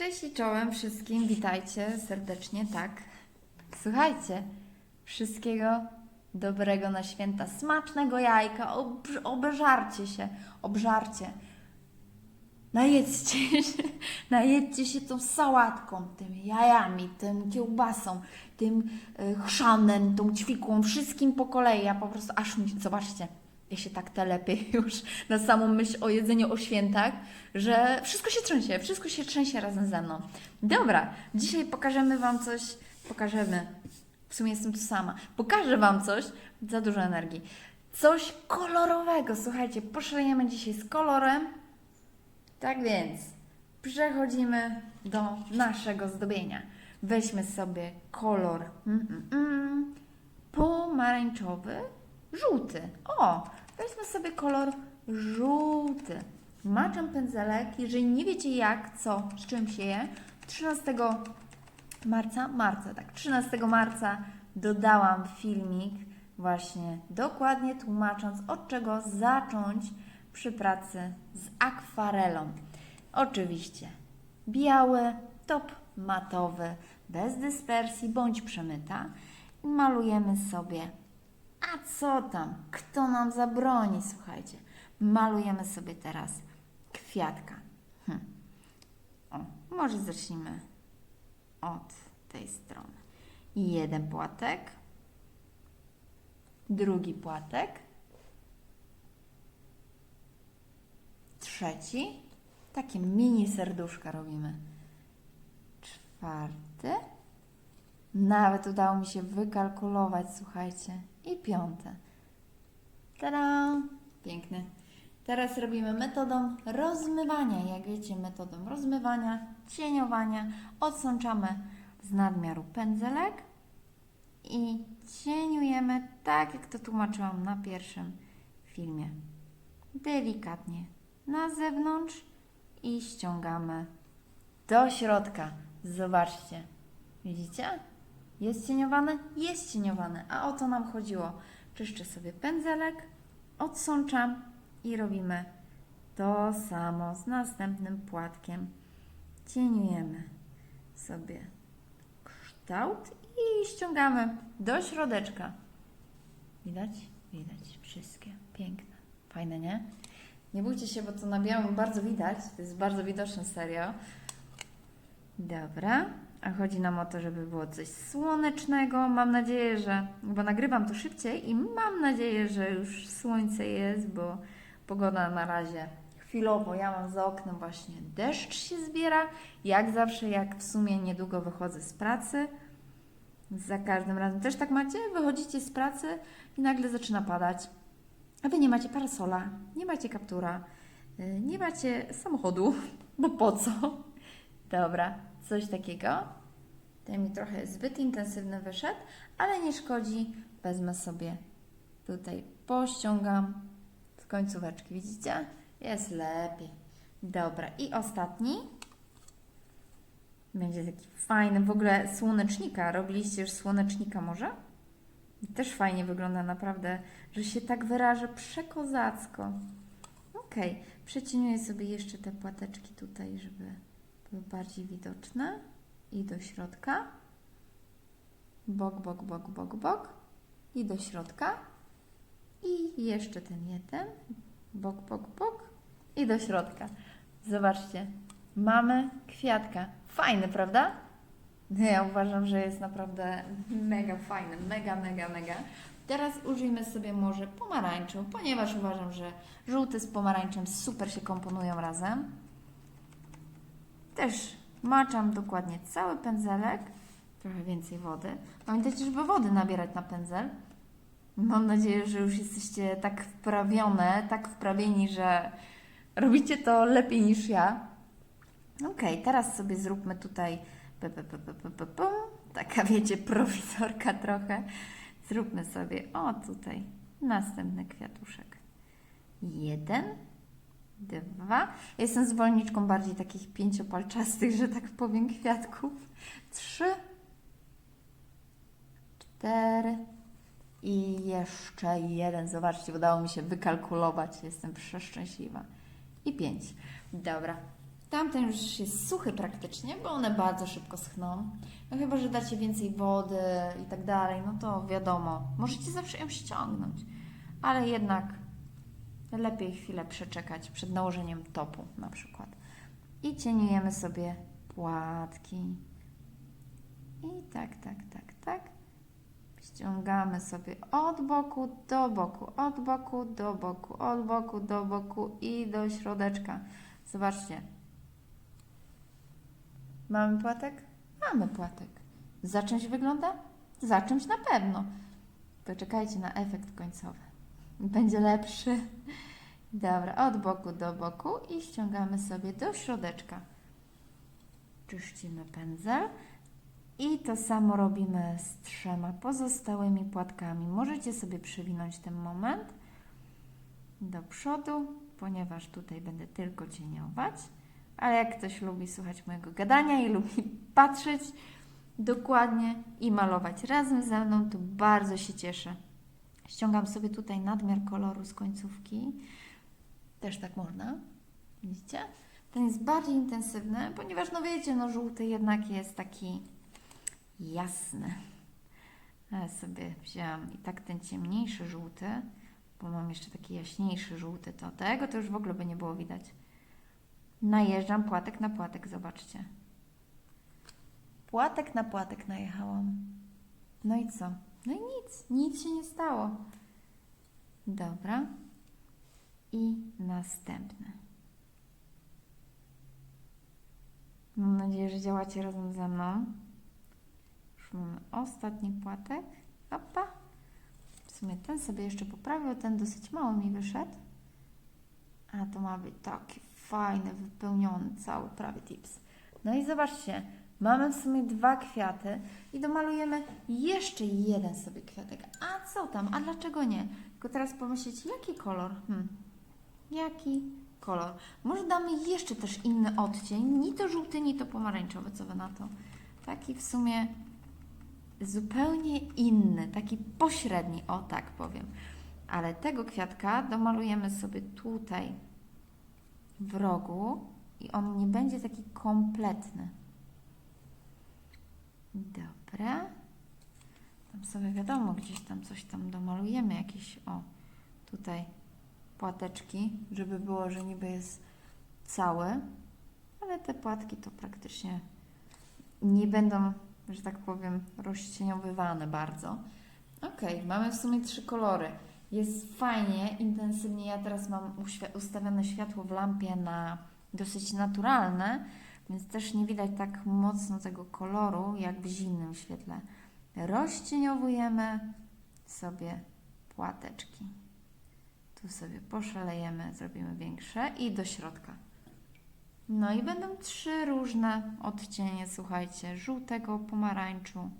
Cześć i czołem wszystkim, witajcie serdecznie, tak. Słuchajcie, wszystkiego dobrego na święta, smacznego jajka, ob obżarcie się, obżarcie. Najedzcie się, najedzcie się tą sałatką, tymi jajami, tym kiełbasą, tym y, chrzanem, tą ćwikłą, wszystkim po kolei. Ja po prostu aż mi, zobaczcie, ja się tak telepię już na samą myśl o jedzeniu o świętach, że wszystko się trzęsie, wszystko się trzęsie razem ze mną. Dobra, dzisiaj pokażemy Wam coś, pokażemy, w sumie jestem tu sama, pokażę Wam coś, za dużo energii, coś kolorowego, słuchajcie, poszalejemy dzisiaj z kolorem, tak więc przechodzimy do naszego zdobienia. Weźmy sobie kolor mm, mm, mm, pomarańczowy, żółty. O, weźmy sobie kolor żółty. Maczam pędzelek, jeżeli nie wiecie jak, co, z czym się je, 13 marca, marca, tak, 13 marca dodałam filmik właśnie dokładnie tłumacząc od czego zacząć przy pracy z akwarelą. Oczywiście biały, top matowy, bez dyspersji bądź przemyta malujemy sobie a co tam? Kto nam zabroni? Słuchajcie, malujemy sobie teraz kwiatka. Hm. O, może zacznijmy od tej strony. Jeden płatek, drugi płatek, trzeci, takie mini serduszka robimy. Czwarty, nawet udało mi się wykalkulować, słuchajcie. I piąte. Tada! Piękne. Teraz robimy metodą rozmywania. Jak wiecie, metodą rozmywania, cieniowania. Odsączamy z nadmiaru pędzelek i cieniujemy tak, jak to tłumaczyłam na pierwszym filmie. Delikatnie na zewnątrz i ściągamy do środka. Zobaczcie. Widzicie? Jest cieniowane? Jest cieniowane, a o to nam chodziło. Czyszczę sobie pędzelek, odsączam i robimy to samo z następnym płatkiem. Cieniujemy sobie kształt i ściągamy do środeczka. Widać? Widać. Wszystkie. Piękne. Fajne, nie? Nie bójcie się, bo to na białym bardzo widać. To jest bardzo widoczne serio. Dobra. A chodzi nam o to, żeby było coś słonecznego. Mam nadzieję, że. Bo nagrywam to szybciej i mam nadzieję, że już słońce jest, bo pogoda na razie chwilowo. Ja mam za oknem właśnie deszcz się zbiera. Jak zawsze, jak w sumie niedługo wychodzę z pracy. Za każdym razem też tak macie? Wychodzicie z pracy i nagle zaczyna padać. A wy nie macie parasola, nie macie kaptura, yy, nie macie samochodu, bo po co? Dobra, coś takiego. Ten mi trochę zbyt intensywny wyszedł, ale nie szkodzi. Wezmę sobie tutaj, pościągam z końcóweczki, widzicie? Jest lepiej. Dobra, i ostatni. Będzie taki fajny, w ogóle słonecznika. Robiliście już słonecznika może? Też fajnie wygląda naprawdę, że się tak wyrażę przekozacko. Ok, przecieniuję sobie jeszcze te płateczki tutaj, żeby bardziej widoczne i do środka. Bok, bok, bok, bok, bok i do środka. I jeszcze ten jeden. Bok, bok, bok i do środka. Zobaczcie, mamy kwiatka. Fajny, prawda? Ja uważam, że jest naprawdę mega fajny, mega, mega, mega. Teraz użyjmy sobie może pomarańczu, ponieważ uważam, że żółty z pomarańczem super się komponują razem. Też maczam dokładnie cały pędzelek, trochę więcej wody. Pamiętajcie, żeby wody nabierać na pędzel. Mam nadzieję, że już jesteście tak wprawione, tak wprawieni, że robicie to lepiej niż ja. Ok, teraz sobie zróbmy tutaj pu, pu, pu, pu, pu, pu, pum. taka wiecie, prowizorka trochę. Zróbmy sobie, o tutaj, następny kwiatuszek. Jeden, dwa. Jestem zwolenniczką bardziej takich pięciopalczastych, że tak powiem, kwiatków. Trzy, cztery i jeszcze jeden. Zobaczcie, udało mi się wykalkulować. Jestem przeszczęśliwa. I pięć. Dobra. Tamten już jest suchy praktycznie, bo one bardzo szybko schną. No chyba, że dacie więcej wody i tak dalej, no to wiadomo, możecie zawsze ją ściągnąć. Ale jednak lepiej chwilę przeczekać przed nałożeniem topu na przykład. I cieniujemy sobie płatki. I tak, tak, tak, tak. Ściągamy sobie od boku do boku, od boku do boku, od boku do boku i do środeczka. Zobaczcie. Mamy płatek? Mamy płatek. Za czymś wygląda? Za czymś na pewno. Poczekajcie na efekt końcowy. Będzie lepszy. Dobra, od boku do boku i ściągamy sobie do środeczka. Czyścimy pędzel. I to samo robimy z trzema pozostałymi płatkami. Możecie sobie przewinąć ten moment do przodu, ponieważ tutaj będę tylko cieniować. Ale jak ktoś lubi słuchać mojego gadania i lubi patrzeć dokładnie i malować razem ze mną, to bardzo się cieszę. Ściągam sobie tutaj nadmiar koloru z końcówki. Też tak można. Widzicie? Ten jest bardziej intensywny, ponieważ no wiecie, no żółty jednak jest taki jasny. Ja sobie wzięłam i tak ten ciemniejszy żółty, bo mam jeszcze taki jaśniejszy żółty, to tego to już w ogóle by nie było widać. Najeżdżam płatek na płatek, zobaczcie. Płatek na płatek najechałam. No i co? No i nic, nic się nie stało. Dobra. I następny. Mam nadzieję, że działacie razem ze mną. Już mamy ostatni płatek. Opa. W sumie ten sobie jeszcze poprawił, ten dosyć mało mi wyszedł. A to ma być taki fajny, wypełniony cały prawie tips. No i zobaczcie, mamy w sumie dwa kwiaty i domalujemy jeszcze jeden sobie kwiatek. A co tam? A dlaczego nie? Tylko teraz pomyśleć, jaki kolor? Hmm. Jaki kolor? Może damy jeszcze też inny odcień, ni to żółty, ni to pomarańczowy, co wy na to? Taki w sumie zupełnie inny, taki pośredni, o tak powiem. Ale tego kwiatka domalujemy sobie tutaj w rogu i on nie będzie taki kompletny. Dobra. Tam sobie wiadomo, gdzieś tam coś tam domalujemy, jakieś, o, tutaj płateczki, żeby było, że niby jest cały, ale te płatki to praktycznie nie będą, że tak powiem, rozcieniowywane bardzo. Ok, mamy w sumie trzy kolory. Jest fajnie, intensywnie. Ja teraz mam ustawione światło w lampie na dosyć naturalne, więc też nie widać tak mocno tego koloru jak w zimnym świetle. Rozcieniowujemy sobie płateczki. Tu sobie poszalejemy, zrobimy większe i do środka. No i będą trzy różne odcienie, słuchajcie, żółtego, pomarańczu.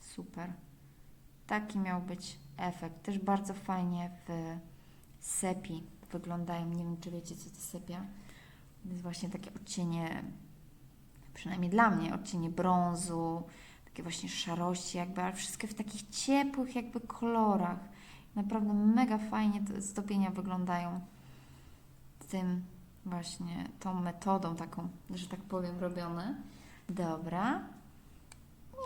Super. Taki miał być efekt. Też bardzo fajnie w sepi wyglądają. Nie wiem, czy wiecie, co to sepia. Jest właśnie takie odcienie, przynajmniej dla mnie, odcienie brązu, takie właśnie szarości jakby, ale wszystkie w takich ciepłych jakby kolorach. Naprawdę mega fajnie te zdobienia wyglądają tym właśnie, tą metodą taką, że tak powiem, robione. Dobra.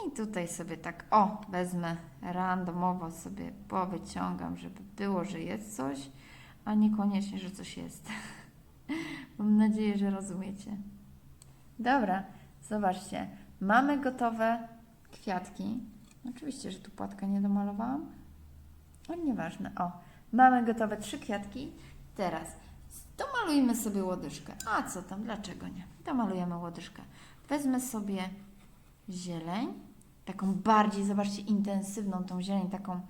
I tutaj sobie tak, o, wezmę randomowo sobie powyciągam, żeby było, że jest coś, a niekoniecznie, że coś jest. Mam nadzieję, że rozumiecie. Dobra, zobaczcie. Mamy gotowe kwiatki. Oczywiście, że tu płatka nie domalowałam. Ale nieważne. O, mamy gotowe trzy kwiatki. Teraz domalujmy sobie łodyżkę. A co tam, dlaczego nie? Domalujemy łodyżkę. Wezmę sobie zieleń, taką bardziej, zobaczcie, intensywną tą zieleń, taką,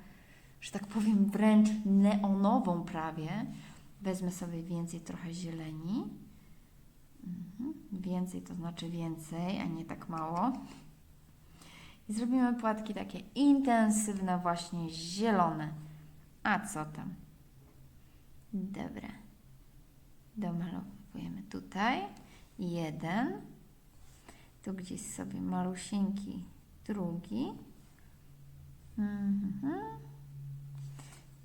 że tak powiem, wręcz neonową prawie. Wezmę sobie więcej trochę zieleni. Mhm. Więcej to znaczy więcej, a nie tak mało. I zrobimy płatki takie intensywne, właśnie zielone. A co tam? Dobra. Domalowujemy tutaj. Jeden. Tu gdzieś sobie malusieńki drugi. Mhm.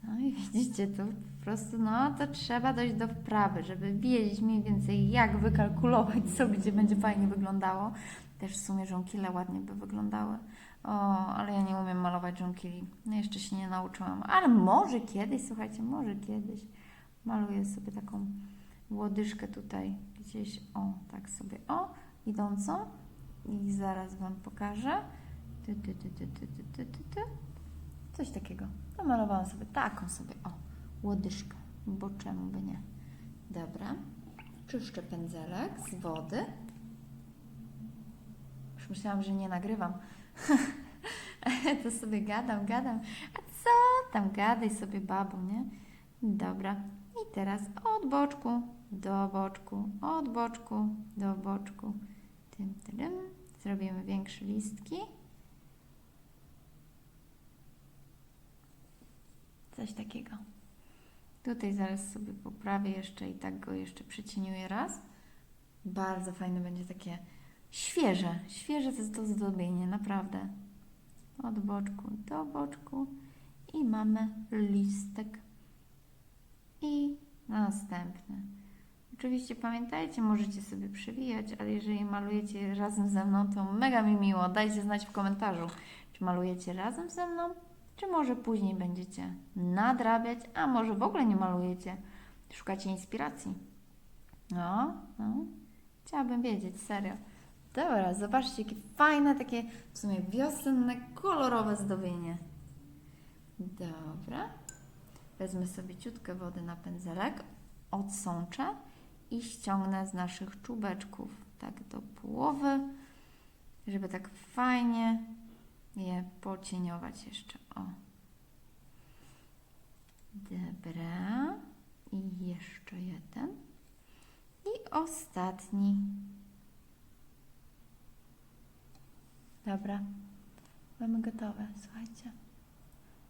No i widzicie, po prostu, no to trzeba dojść do wprawy, żeby wiedzieć mniej więcej, jak wykalkulować, co gdzie będzie fajnie wyglądało. Też w sumie żonkile ładnie by wyglądały. O, ale ja nie umiem malować żonkili. No, jeszcze się nie nauczyłam. Ale może kiedyś, słuchajcie, może kiedyś. Maluję sobie taką łodyżkę tutaj gdzieś, o, tak sobie, o, idącą. I zaraz Wam pokażę. Ty, ty, ty, ty, ty, ty, ty, ty. Coś takiego. Namalowałam sobie taką sobie, o łodyżkę, bo czemu by nie. Dobra. Czyszczę pędzelek z wody. Już myślałam, że nie nagrywam. to sobie gadam, gadam. A co tam, gadaj sobie babą, nie? Dobra. I teraz od boczku do boczku, od boczku do boczku. Tym, tym. Zrobimy większe listki. Coś takiego. Tutaj zaraz sobie poprawię jeszcze i tak go jeszcze przycieniuję raz. Bardzo fajne będzie takie świeże. Świeże to jest to zdobienie, naprawdę. Od boczku do boczku i mamy listek. I następny. Oczywiście pamiętajcie, możecie sobie przewijać, ale jeżeli malujecie razem ze mną, to mega mi miło. Dajcie znać w komentarzu, czy malujecie razem ze mną, czy może później będziecie nadrabiać, a może w ogóle nie malujecie, szukacie inspiracji. No, no, chciałabym wiedzieć, serio. Dobra, zobaczcie, jakie fajne, takie w sumie wiosenne, kolorowe zdobienie. Dobra. Wezmę sobie ciutkę wody na pędzelek, odsączę i ściągnę z naszych czubeczków tak do połowy, żeby tak fajnie je pocieniować jeszcze. O. Dobra. I jeszcze jeden. I ostatni. Dobra. Mamy gotowe, słuchajcie.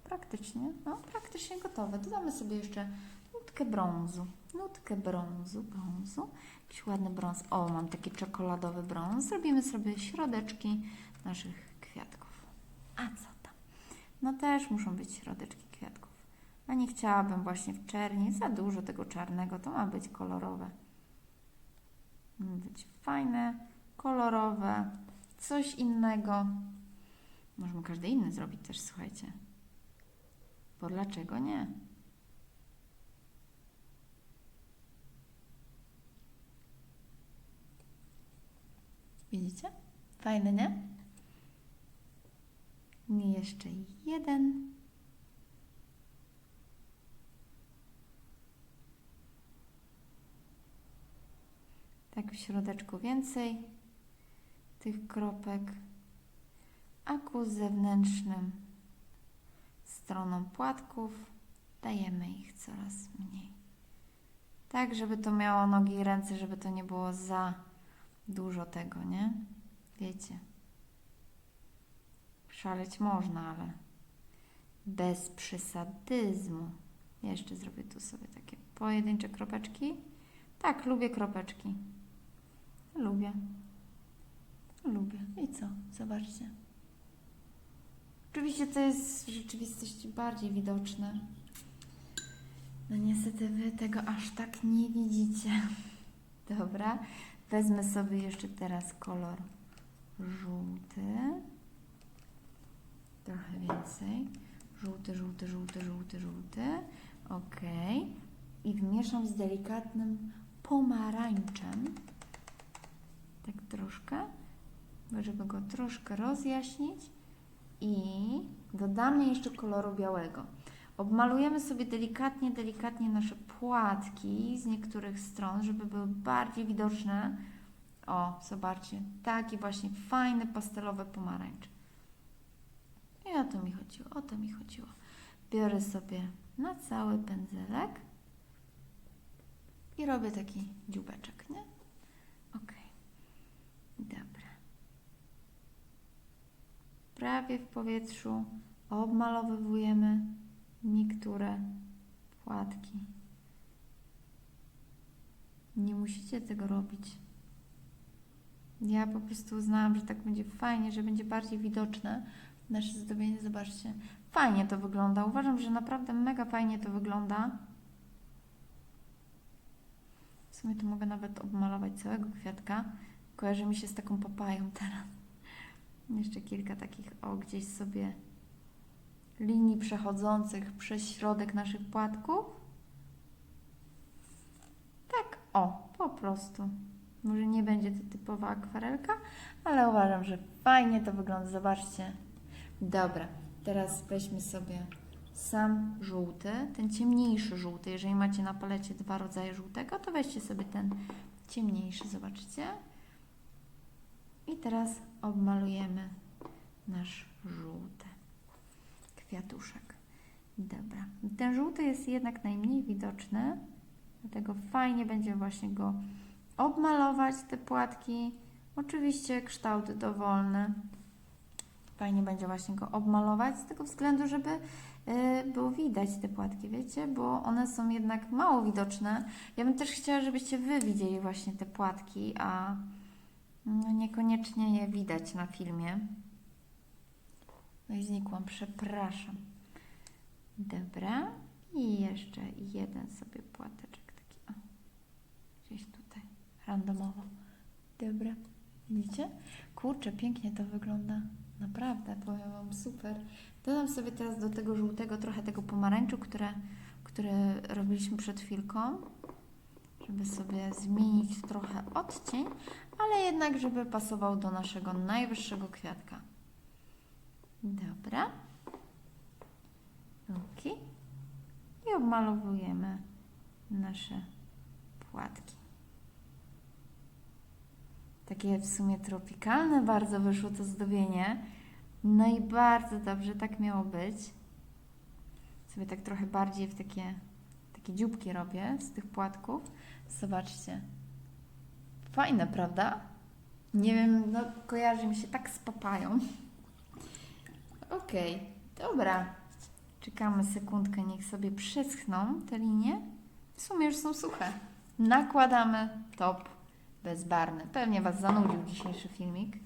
Praktycznie, no praktycznie gotowe. Dodamy sobie jeszcze nutkę brązu. Nutkę brązu, brązu. Jakiś ładny brąz. O, mam taki czekoladowy brąz. Zrobimy sobie środeczki naszych kwiatków. A co tam? No też muszą być środeczki kwiatków. A nie chciałabym właśnie w czerni za dużo tego czarnego. To ma być kolorowe. Ma być fajne, kolorowe, coś innego. Możemy każdy inny zrobić też, słuchajcie. Bo dlaczego nie? Widzicie? Fajne, nie? Jeszcze jeden. Tak w środeczku więcej tych kropek, a ku zewnętrznym stronom płatków dajemy ich coraz mniej. Tak, żeby to miało nogi i ręce, żeby to nie było za dużo tego, nie? Wiecie. Szaleć można, ale bez przesadyzmu. Jeszcze zrobię tu sobie takie pojedyncze kropeczki. Tak, lubię kropeczki. Lubię. Lubię. I co? Zobaczcie. Oczywiście to jest w rzeczywistości bardziej widoczne. No niestety wy tego aż tak nie widzicie. Dobra. Wezmę sobie jeszcze teraz kolor żółty. Trochę więcej. Żółty, żółty, żółty, żółty, żółty. Ok. I wmieszam z delikatnym pomarańczem. Tak troszkę, żeby go troszkę rozjaśnić. I dodamy jeszcze koloru białego. Obmalujemy sobie delikatnie, delikatnie nasze płatki z niektórych stron, żeby były bardziej widoczne. O, zobaczcie, taki właśnie fajny pastelowy pomarańcz. I o to mi chodziło, o to mi chodziło. Biorę sobie na cały pędzelek i robię taki dziubeczek, nie? Ok. Dobra. Prawie w powietrzu obmalowywujemy niektóre płatki. Nie musicie tego robić. Ja po prostu uznałam, że tak będzie fajnie, że będzie bardziej widoczne. Nasze zdobienie, zobaczcie. Fajnie to wygląda. Uważam, że naprawdę mega fajnie to wygląda. W sumie to mogę nawet obmalować całego kwiatka. Kojarzy mi się z taką papają teraz. Jeszcze kilka takich, o, gdzieś sobie linii przechodzących przez środek naszych płatków. Tak, o, po prostu. Może nie będzie to typowa akwarelka, ale uważam, że fajnie to wygląda. Zobaczcie. Dobra, teraz weźmy sobie sam żółty, ten ciemniejszy żółty. Jeżeli macie na palecie dwa rodzaje żółtego, to weźcie sobie ten ciemniejszy, zobaczcie. I teraz obmalujemy nasz żółty kwiatuszek. Dobra, ten żółty jest jednak najmniej widoczny, dlatego fajnie będzie właśnie go obmalować, te płatki. Oczywiście kształt dowolny. Fajnie będzie właśnie go obmalować z tego względu, żeby y, było widać te płatki, wiecie, bo one są jednak mało widoczne. Ja bym też chciała, żebyście Wy widzieli właśnie te płatki, a no, niekoniecznie je widać na filmie. No i znikłam, przepraszam. Dobra. I jeszcze jeden sobie płateczek taki, o, gdzieś tutaj, randomowo. Dobra. Widzicie? Kurczę, pięknie to wygląda. Naprawdę, powiem Wam, super. Dodam sobie teraz do tego żółtego trochę tego pomarańczu, które, które robiliśmy przed chwilką, żeby sobie zmienić trochę odcień, ale jednak, żeby pasował do naszego najwyższego kwiatka. Dobra. Ok. I obmalowujemy nasze płatki. Takie w sumie tropikalne bardzo wyszło to zdobienie. No i bardzo dobrze, tak miało być. Sobie tak trochę bardziej w takie, takie dzióbki robię z tych płatków. Zobaczcie. Fajne, prawda? Nie wiem, no kojarzy mi się tak z papają. Okej, dobra. Czekamy sekundkę, niech sobie przeschną te linie. W sumie już są suche. Nakładamy top bezbarwny. Pewnie Was zanudził dzisiejszy filmik.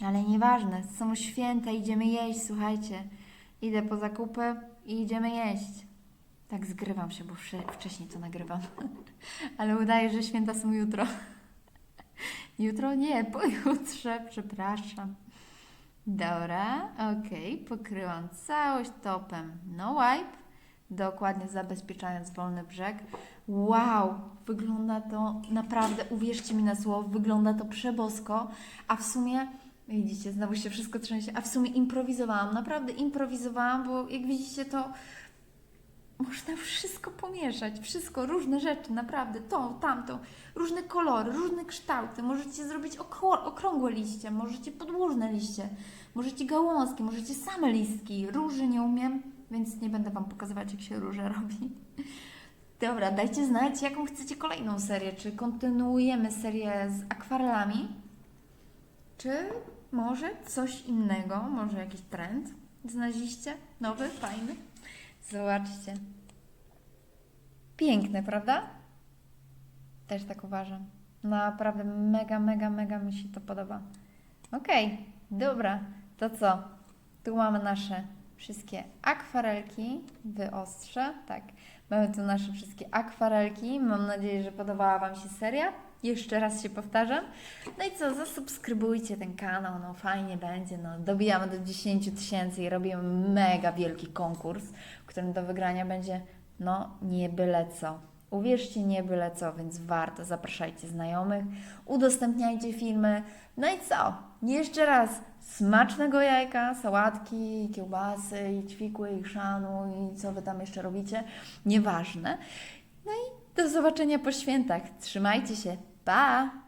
Ale nieważne, są święta, idziemy jeść, słuchajcie. Idę po zakupy i idziemy jeść. Tak zgrywam się, bo wcześniej to nagrywam. Ale udaje, że święta są jutro. Jutro nie, pojutrze, przepraszam. Dobra, okej, pokryłam całość topem no wipe, dokładnie zabezpieczając wolny brzeg. Wow, wygląda to naprawdę, uwierzcie mi na słowo, wygląda to przebosko, a w sumie, widzicie, znowu się wszystko trzęsie, a w sumie improwizowałam, naprawdę improwizowałam, bo jak widzicie to można wszystko pomieszać, wszystko, różne rzeczy, naprawdę, to, tamto, różne kolory, różne kształty. Możecie zrobić okrągłe liście, możecie podłużne liście, możecie gałązki, możecie same listki. Róży nie umiem, więc nie będę Wam pokazywać, jak się róże robi. Dobra, dajcie znać, jaką chcecie kolejną serię. Czy kontynuujemy serię z akwarelami, czy może coś innego, może jakiś trend znaleźliście? Nowy, fajny? Zobaczcie. Piękne, prawda? Też tak uważam. Naprawdę mega, mega, mega mi się to podoba. Okej, dobra. To co? Tu mamy nasze wszystkie akwarelki. Wyostrzę. Tak. Mamy tu nasze wszystkie akwarelki. Mam nadzieję, że podobała Wam się seria. Jeszcze raz się powtarzam. No i co? Zasubskrybujcie ten kanał. No fajnie będzie. No, dobijamy do 10 tysięcy i robimy mega wielki konkurs, w którym do wygrania będzie no nie byle co. Uwierzcie, nie byle co, więc warto. Zapraszajcie znajomych, udostępniajcie filmy. No i co? Jeszcze raz smacznego jajka, sałatki, kiełbasy, i ćwikły, i chrzanu, i co Wy tam jeszcze robicie. Nieważne. No i do zobaczenia po świętach. Trzymajcie się. Pa!